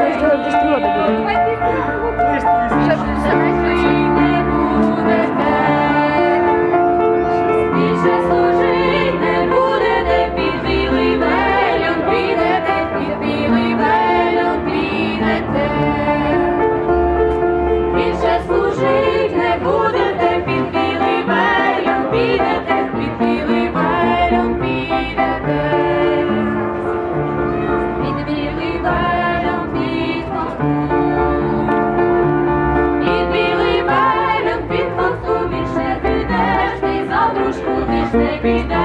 Давай сделаем быстрее. Давай быстрее. baby,